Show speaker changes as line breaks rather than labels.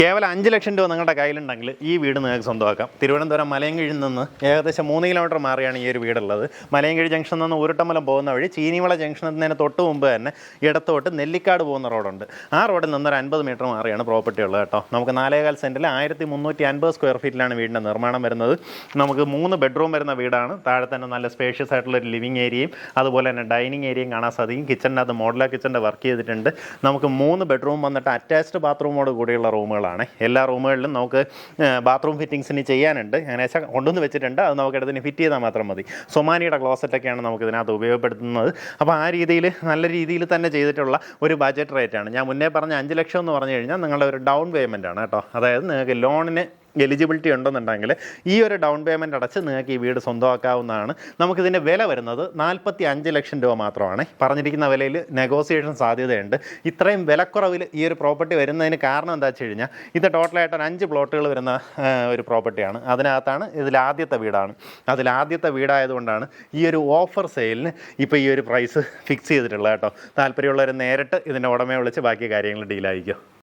കേവലം അഞ്ച് ലക്ഷം രൂപ നിങ്ങളുടെ കയ്യിലുണ്ടെങ്കിൽ ഈ വീട് നിങ്ങൾക്ക് സ്വന്തമാക്കാം. തിരുവനന്തപുരം മലയങ്കിഴിൽ നിന്ന് ഏകദേശം മൂന്ന് കിലോമീറ്റർ മാറിയാണ് ഈ ഒരു വീടുള്ളത്. മലയങ്കിഴി ജംഗ്ഷനിൽ നിന്ന് ഊരുട്ടമ്പലം പോകുന്ന വഴി ചീനിമല ജംഗ്ഷനിൽ തൊട്ട് മുമ്പ് തന്നെ ഇടത്തോട്ട് നെല്ലിക്കാട് പോകുന്ന റോഡുണ്ട്. ആ റോഡിൽ നിന്ന് ഒരു അൻപത് മീറ്റർ മാറിയാണ് പ്രോപ്പർട്ടി ഉള്ളത് കേട്ടോ. നമുക്ക് നാലേകാൽ സെന്റിൽ ആയിരത്തി മുന്നൂറ്റി അൻപത് സ്ക്വയർ ഫീറ്റിലാണ് വീടിന്റെ നിർമ്മാണം വരുന്നത്. നമുക്ക് മൂന്ന് ബെഡ്റൂം വരുന്ന വീടാണ്. താഴെ തന്നെ നല്ല സ്പേഷ്യസ് ആയിട്ടുള്ള ഒരു ലിവിങ് ഏരിയയും അതുപോലെ തന്നെ ഡൈനിങ് ഏരിയയും കാണാൻ സാധിക്കും. കിച്ചണിനകത്ത് മോഡലാ കിച്ചന്റെ വർക്ക് ചെയ്തിട്ടുണ്ട്. നമുക്ക് മൂന്ന് ബെഡ്റൂം വന്നിട്ട് അറ്റാച്ച്ഡ് ബാത്റൂമോട് കൂടിയുള്ള റൂമുകളാണ് എല്ലാ റൂമുകളിലും നമുക്ക് ബാത്റൂം ഫിറ്റിങ്സിന് ചെയ്യാനുണ്ട്. ഏകദേശം കൊണ്ടുവന്ന് വെച്ചിട്ടുണ്ട്. അത് നമുക്ക് എടുത്തിന് ഫിറ്റ് ചെയ്താൽ മാത്രം മതി. സൊമാനിയുടെ ക്ലോസറ്റൊക്കെയാണ് നമുക്ക് ഇതിനകത്ത് ഉപയോഗപ്പെടുത്തുന്നത്. അപ്പോൾ ആ രീതിയിൽ നല്ല രീതിയിൽ തന്നെ ചെയ്തിട്ടുള്ള ഒരു ബജറ്റ് റേറ്റാണ് ഞാൻ മുന്നേ പറഞ്ഞ അഞ്ച് ലക്ഷം എന്ന് പറഞ്ഞു കഴിഞ്ഞാൽ നിങ്ങളുടെ ഒരു ഡൗൺ പേയ്മെന്റ് ആണ് കേട്ടോ. അതായത് നിങ്ങൾക്ക് ലോണിന് എലിജിബിലിറ്റി ഉണ്ടെന്നുണ്ടെങ്കിൽ ഈ ഒരു ഡൗൺ പേയ്മെന്റ് അടച്ച് നിങ്ങൾക്ക് ഈ വീട് സ്വന്തമാക്കാവുന്നതാണ്. നമുക്കിതിന്റെ വില വരുന്നത് നാൽപ്പത്തി അഞ്ച് ലക്ഷം രൂപ മാത്രമാണ്. പറഞ്ഞിരിക്കുന്ന വിലയിൽ നെഗോസിയേഷൻ സാധ്യതയുണ്ട്. ഇത്രയും വിലക്കുറവിൽ ഈ ഒരു പ്രോപ്പർട്ടി വരുന്നതിന് കാരണം എന്താ വെച്ച് കഴിഞ്ഞാൽ ഇത് ടോട്ടലായിട്ട് ഒരു അഞ്ച് പ്ലോട്ടുകൾ വരുന്ന ഒരു പ്രോപ്പർട്ടിയാണ് അതിനകത്താണ് ഇതിൽ ആദ്യത്തെ വീടാണ്. അതിൽ ആദ്യത്തെ വീടായതുകൊണ്ടാണ് ഈ ഒരു ഓഫർ സെയിലിന് ഇപ്പോൾ ഈ ഒരു പ്രൈസ് ഫിക്സ് ചെയ്തിട്ടുള്ളത് കേട്ടോ. താല്പര്യമുള്ളവർ നേരിട്ട് ഇതിന്റെ ഉടമയെ വിളിച്ച് ബാക്കി കാര്യങ്ങൾ ഡീലായിരിക്കും